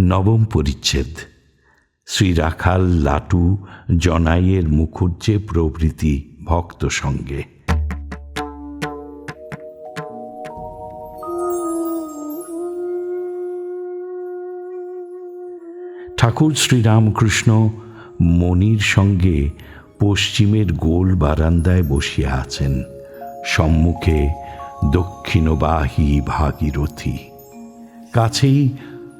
নবম পরিচ্ছেদ। শ্রী রাখাল লাটু জনাইয়ের মুখুজ্জে প্রভৃতি ভক্ত সঙ্গে। ঠাকুর শ্রীরামকৃষ্ণ মণির সঙ্গে পশ্চিমের গোল বারান্দায় বসিয়া আছেন। সম্মুখে দক্ষিণবাহী ভাগীরথী। কাছেই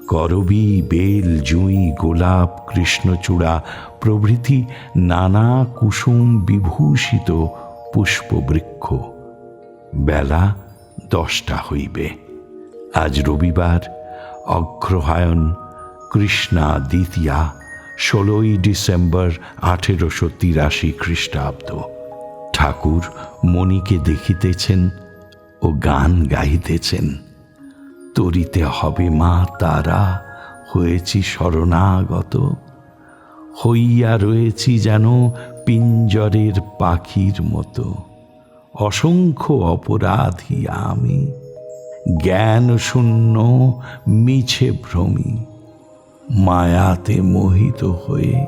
করবী, বেল, জুঁই, গোলাপ, কৃষ্ণচূড়া প্রভৃতি নানা কুসুম বিভূষিত পুষ্পবৃক্ষ। বেলা দশটা হইবে। আজ রবিবার অগ্রহায়ণ কৃষ্ণা দ্বিতীয়া ষোলোই ডিসেম্বর আঠেরোশো তিরাশি খ্রিস্টাব্দ। ঠাকুর মণিকে দেখিতেছেন ও গান গাইতেছেন। তরিতে হবে মা তারা, হয়েছি শরণাগত। হইয়া রয়েছি যেন পিঞ্জরের পাখির মতো। অসংখ্য অপরাধী আমি জ্ঞান শূন্য মিছে ভ্রমি। মায়াতে মোহিত হয়ে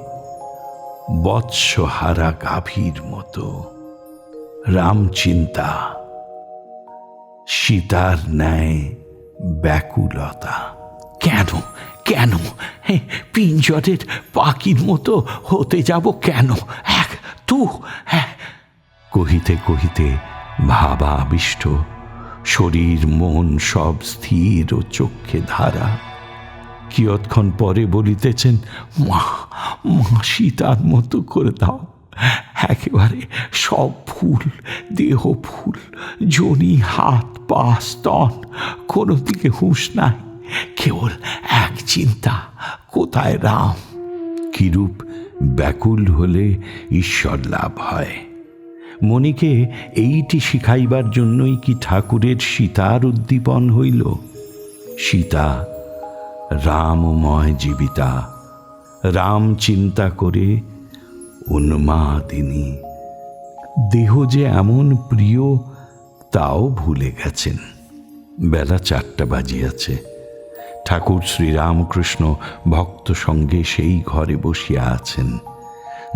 বৎসহারা গাভীর মতো রামচিন্তা সীতার ন্যায় ব্যাকুলতা। কেন? কেন? পিঞ্জরের পাখির মতো হতে যাব কেন? এক তু হ্যাঁ কহিতে কহিতে ভাবা আবিষ্ট শরীর মন সব স্থির ও চক্ষে ধারা। কিয়ৎক্ষণ পরে বলিতেছেন, মা মা, সীতার মতো করে দাও। একেবারে সব ফুল, দেহ ফুল, জনি, হাত, পা, স্তন, কোনো দিকে হুঁশ নাই। কেবল এক চিন্তা, কোথায় রাম? কিরূপ ব্যাকুল হলে ঈশ্বর লাভ হয়। মণিকে এইটি শিখাইবার জন্যই কি ঠাকুরের সীতার উদ্দীপন হইল? সীতা রামময় জীবিতা। রাম চিন্তা করে উন্মাদিনী। দেহ যে এমন প্রিয়, তাও ভুলে গেছেন। বেলা চারটা বাজিয়াছে। ঠাকুর শ্রীরামকৃষ্ণ ভক্ত সঙ্গে সেই ঘরে বসিয়া আছেন।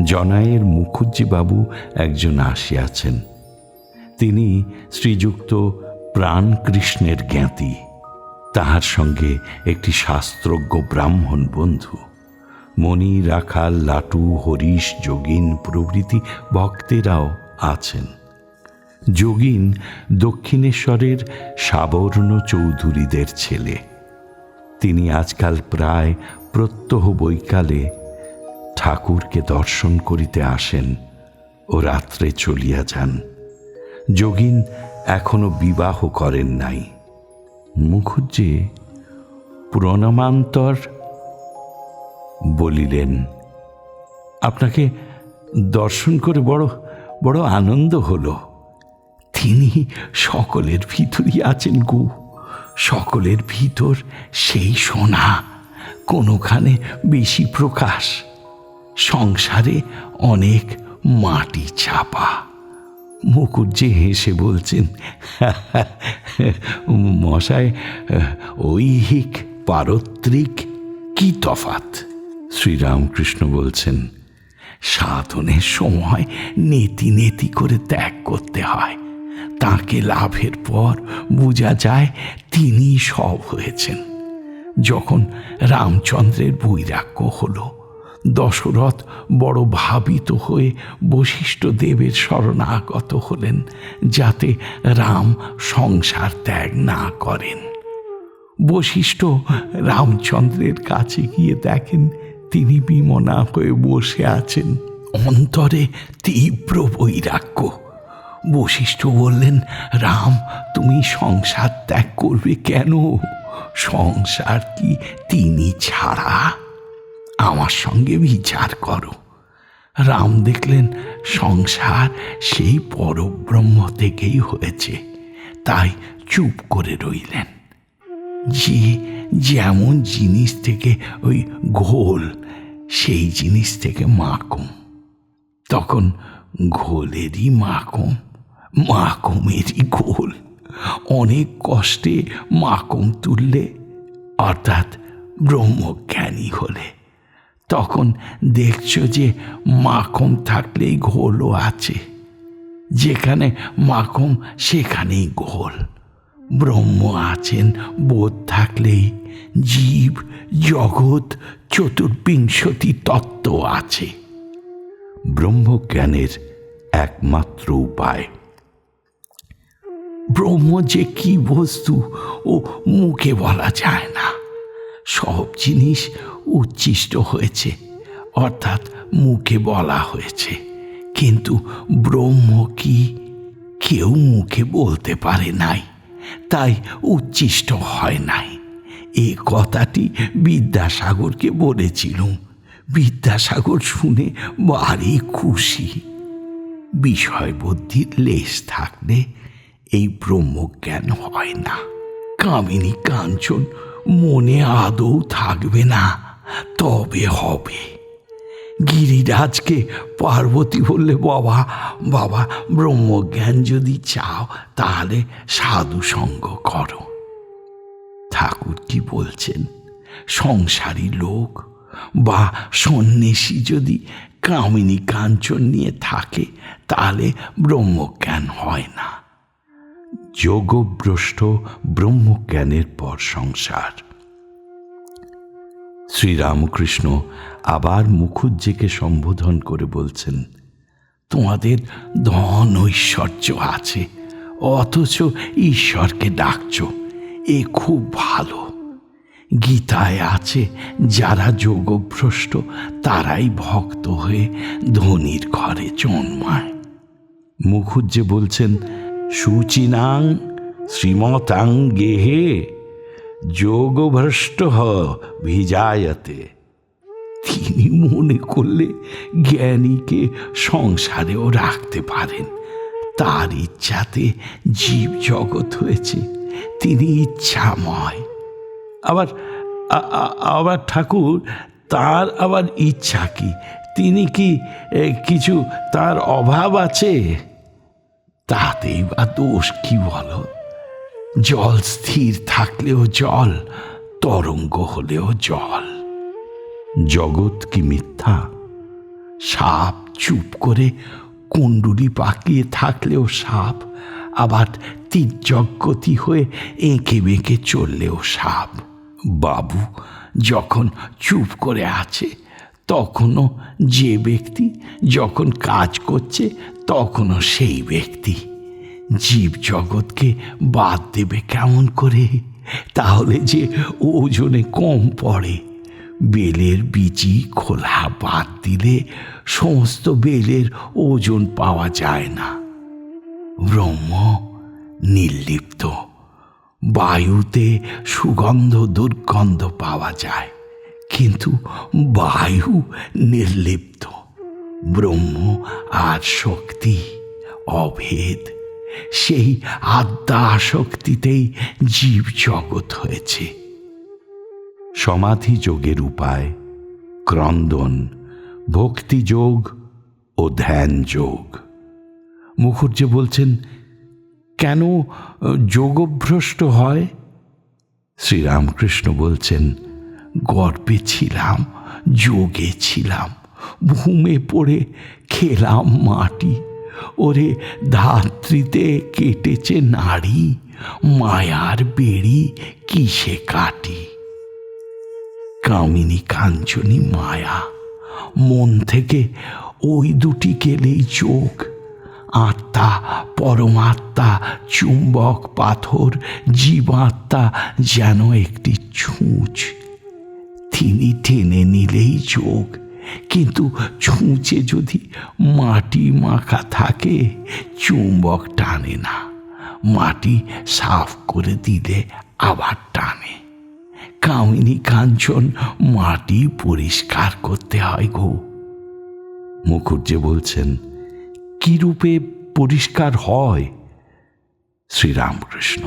জনায়ের মুখুজ্জিবাবু একজন আসিয়াছেন। তিনি শ্রীযুক্ত প্রাণকৃষ্ণের জ্ঞাতি। তাহার সঙ্গে একটি শাস্ত্রজ্ঞ ব্রাহ্মণ বন্ধু। মণি, রাখাল, লাটু, হরিশ, যোগিন প্রভৃতি ভক্তেরাও আছেন। যোগিন দক্ষিণেশ্বরের সাবর্ণ চৌধুরীদের ছেলে। তিনি আজকাল প্রায় প্রত্যহ বৈকালে ঠাকুরকে দর্শন করিতে আসেন ও রাত্রে চলিয়া যান। যোগিন এখনও বিবাহ করেন নাই। মুখুজ্জে প্রণামান্তর বলিলেন, আপনাকে দর্শন করে বড় বড় আনন্দ হলো। তিনি সকলের ভিতরই আছেন গু। সকলের ভিতর সেই সোনা, কোনোখানে বেশি প্রকাশ। সংসারে অনেক মাটি চাপা মুকুজ্জে হেসে বলছেন, মশায়, ঐহিক পারত্রিক কি তফাত শ্রীরামকৃষ্ণ বলছেন সাধনের সময় নেতি নেতি করে ত্যাগ করতে হয়। তাকে লাভের পর বোঝা যায় তিনি সব হয়েছেন। যখন রামচন্দ্রের বৈরাগ্য হলো দশরথ বড় ভাবিত হয়ে বশিষ্ঠ দেবের শরণাগত হলেন, যাতে রাম সংসার ত্যাগ না করেন। বশিষ্ঠ রামচন্দ্রের কাছে গিয়ে দেখেন তিনি বিমনা হয়ে বসে আছেন। অন্তরে তীব্র বৈরাগ্য। বশিষ্ঠ বললেন, রাম, তুমি সংসার ত্যাগ করবে কেন? সংসার কি তিনি ছাড়া? আমার সঙ্গে বিচার করো। রাম দেখলেন সংসার সেই পরব্রহ্ম থেকেই হয়েছে, তাই চুপ করে রইলেন। যে যেমন জিনিস থেকে ওই ঘোল, সেই জিনিস থেকে মাকুম। তখন ঘোলেরই মাকম, মাকমেরই ঘোল। অনেক কষ্টে মাকম তুললে, অর্থাৎ ব্রহ্মজ্ঞানী হলে। তখন দেখছ যে মাখন থাকলেই ঘোলও আছে। যেখানে মাখন, সেখানেই ঘোল। ব্রহ্ম আছেন, বোধ থাকলেই জীব, জগৎ, চতুর্বিংশতি তত্ত্ব আছে। ব্রহ্মজ্ঞানের একমাত্র উপায়। ব্রহ্ম যে কি বস্তু ও মুখে বলা যায় না। সব জিনিস উচ্ছিষ্ট হয়েছে, অর্থাৎ মুখে বলা হয়েছে। কিন্তু ব্রহ্ম কি? কেউ মুখে বলতে পারে নাই, তাই উচ্ছিষ্ট হয় নাই। এ কথাটি বিদ্যাসাগরকে বলেছিলুম। বিদ্যাসাগর শুনে ভারী খুশি। বিষয় বুদ্ধির লেশ থাকলে এই ব্রহ্মজ্ঞান হয় না। কামিনী কাঞ্চন মনে আদৌ থাকবে না। তবে হবে। গিরিরাজকে পার্বতী বললে, বাবা বাবা, ব্রহ্মজ্ঞান যদি চাও, তাহলে সাধু সঙ্গ করো। ঠাকুর কি বলছেন? সংসারী লোক বা সন্ন্যাসী যদি কামিনী কাঞ্চন নিয়ে থাকে, তাহলে ব্রহ্মজ্ঞান হয় না। যোগভ্রষ্ট ব্রহ্মজ্ঞানের পর সংসার। শ্রীরামকৃষ্ণ আবার মুখুজ্জেকে সম্বোধন করে বলছেন, তোমাদের ধন ঐশ্বর্য আছে, অথচ ঈশ্বরকে ডাকছ, এ খুব ভালো। গীতায় আছে, যারা যোগভ্রষ্ট, তারাই ভক্ত হয়ে ধনির ঘরে জন্মায়। মুখুজ্জে বলছেন, সুচিনাং শ্রীমতাং গেহে যোগভ্রষ্ট ভিজায়তে। তিনি মনে করলে জ্ঞানীকে সংসারেও রাখতে পারেন। তার ইচ্ছাতে জীব জগৎ হয়েছে। তিনি ইচ্ছাময়। আবার আবার ঠাকুর, তার আবার ইচ্ছা কি? তিনি কি কিছু তার অভাব আছে? তাতেই বা দোষ কি বলো? জল স্থির থাকলেও জল, তরঙ্গ হলেও জল। জগৎ কি মিথ্যা? সাপ চুপ করে কুণ্ডুলি পাকিয়ে থাকলেও সাপ, আবার তীর্যগতি হয়ে এঁকে বেঁকে চললেও সাপ। বাবু যখন চুপ করে আছে, তখনও যে ব্যক্তি যখন কাজ করছে, তখনও সেই ব্যক্তি। জীব জগৎকে বাদ দেবে কেমন করে? তাহলে যে ওজনে কম পড়ে। বেলের বিচি খোলা বাদ দিলে সমস্ত বেলের ওজন পাওয়া যায় না। ব্রহ্ম নির্লিপ্ত। বায়ুতে সুগন্ধ দুর্গন্ধ পাওয়া যায়, কিন্তু বায়ু নির্লিপ্ত। ব্রহ্ম আর শক্তি অভেদ। সেই আদ্যা শক্তিতেই জীব জগৎ হয়েছে। সমাধি যোগের উপায়, ক্রন্দন ভক্তিযোগ ও ধ্যান যোগ। মুখুজ্জে বলছেন, কেন যোগভ্রষ্ট হয়? শ্রীরামকৃষ্ণ বলছেন, গর্বে ছিলাম, যোগে ছিলাম, ভূমে পড়ে খেলাম মাটি। ওরে ধাত্রীতে কেটেছে নাড়ি, মায়ার বেড়ি কিসে কাটি? কামিনী কাঞ্চনী মায়া, মন থেকে ওই দুটি গেলেই চোখ। আত্মা, পরমাত্মা, চুম্বক, পাথর, জীবাত্মা যেন একটি ছুঁচ। তিনি টেনে নিলেই চোখ। কিন্তু ছুঁচে যদি মাটি মাখা থাকে, চুম্বক টানে না। মাটি সাফ করে দিলে আবার টানে। কামিনী কাঞ্চন, মাটি পরিষ্কার করতে হয় গো। মুখুজ্জে বলছেন, কি রূপে পরিষ্কার হয়? শ্রীরামকৃষ্ণ,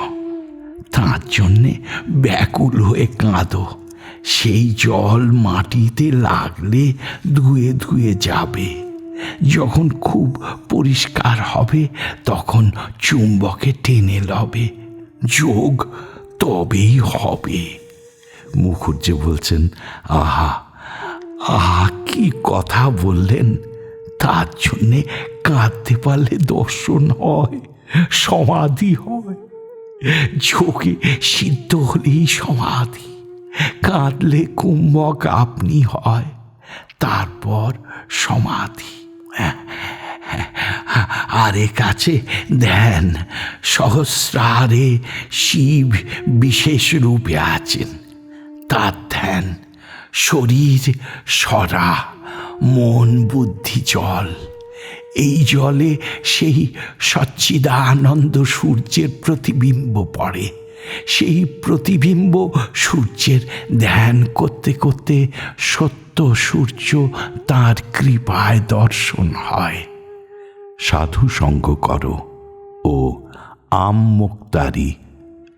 তার জন্যে ব্যাকুল হয়ে কাঁদো। সেই জল মাটিতে লাগলে ধুয়ে ধুয়ে যাবে। যখন খুব পরিষ্কার হবে, তখন চুম্বকে টেনে লবে। যোগ তবেই হবে। মুখুজ্জে বলছেন, আহা আহা, কি কথা বললেন। তার জন্যে কাঁদতে পারলে দর্শন হয়, সমাধি হয়। যোগে সিদ্ধ হলেই সমাধি। কাঁদলে কুম্ভক আপনি হয়, তারপর সমাধি। আরে কাছে ধ্যান, সহস্রারে শিব বিশেষ রূপে আছেন। তার ধ্যান, শরীর সরা, মন বুদ্ধি জল। এই জলে সেই সচ্চিদানন্দ সূর্যের প্রতিবিম্ব পড়ে। সেই প্রতিবিম্ব সূর্যের ধ্যান করতে করতে সত্য সূর্য তার কৃপায় দর্শন হয়। সাধু সঙ্গ করো ও আম মুক্তারি,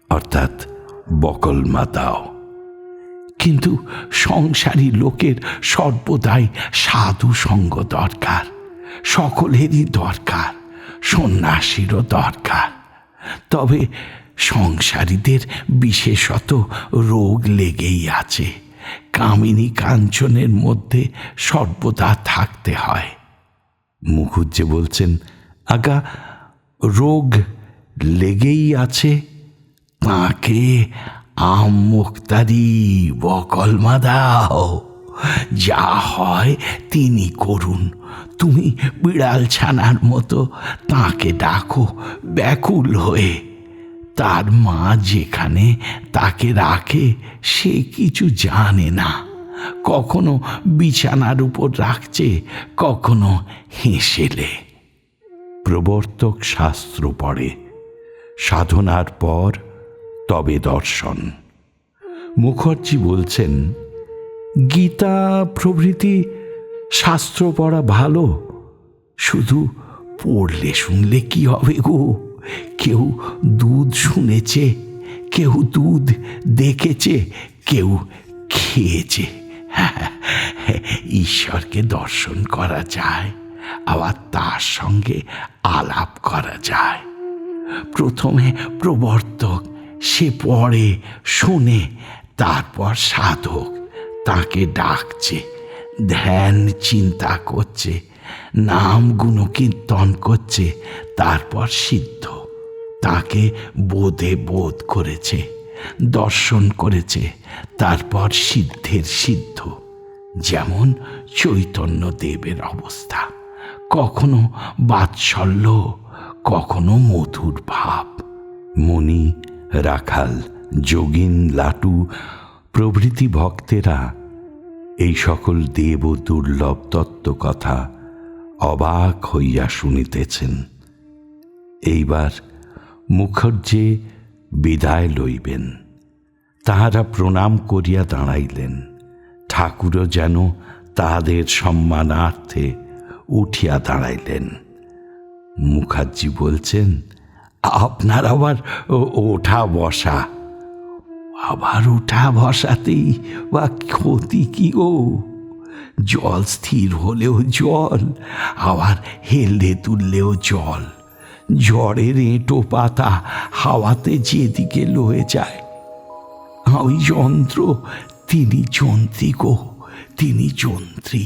অর্থাৎ বকলমা দাও কিন্তু সংসারী লোকের সর্বদাই সাধু সঙ্গ দরকার, সকলেরই দরকার, সন্ন্যাসীরও দরকার। তবে সংসারীদের বিশেষত রোগ লেগেই আছে। কামিনী কাঞ্চনের মধ্যে সর্বদা থাকতে হয়। মুখুজ্জে বলছেন, আগা, রোগ লেগেই আছে। তাকে আম মুক্তারি বকলমা দাও যা হয় তিনি করুন। তুমি বিড়াল ছানার মতো তাকে ডাকো ব্যাকুল হয়ে। তার মা যেখানে তাকে রাখে, সে কিছু জানে না। কখনো বিছানার উপর রাখছে, কখনো হেসেলে। প্রবর্তক শাস্ত্র পড়ে, সাধনার পর তবে দর্শন। মুখার্জি বলছেন, গীতা প্রভৃতি শাস্ত্র পড়া ভালো, শুধু পড়লে শুনলে কি হবে গো? কেউ দুধ শুনেছে, কেউ দুধ দেখেছে, কেউ খেয়েছে। ঈশ্বরকে দর্শন করা যায়, আবার তার সঙ্গে আলাপ করা যায়। প্রথমে প্রবর্তক, সে পড়ে, শুনে, তারপর সাধক, তাকে ডাকছে, ধ্যান চিন্তা করছে নাম গুণকীর্তন করছে, তারপর সিদ্ধ। তাকে বোধে বোধ করেছে, দর্শন করেছে, তারপর সিদ্ধের সিদ্ধ। যেমন চৈতন্য দেবের অবস্থা। কখনো বাৎসল্য, কখনো মধুর ভাব। মণি রাখাল, যোগিন, লাটু, প্রভৃতি ভক্তেরা, এই সকল দেব দুর্লভ তত্ত্ব কথা অবাক হইয়া শুনিতেছেন, এইবার মুখর্জে বিদায় লইবেন, তাহারা প্রণাম করিয়া দাঁড়াইলেন, ঠাকুরও যেন তাহাদের সম্মানার্থে উঠিয়া দাঁড়াইলেন। মুখার্জি বলছেন, আপনার আবার ওঠা বসা, আবার ওঠা বসাতেই বা ক্ষতি কি গো? জল স্থির হলেও জল, আবার হেলদে তুললেও জল। ঝড়ের এঁটো পাতা হাওয়াতে যেদিকে লয়ে যায়, ওই যন্ত্র তিনি যন্ত্রী গো তিনি যন্ত্রী।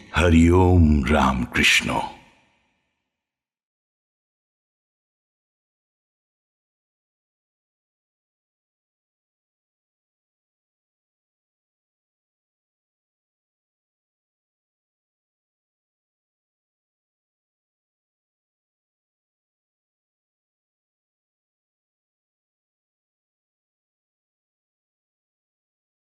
हरिओम राम कृष्णो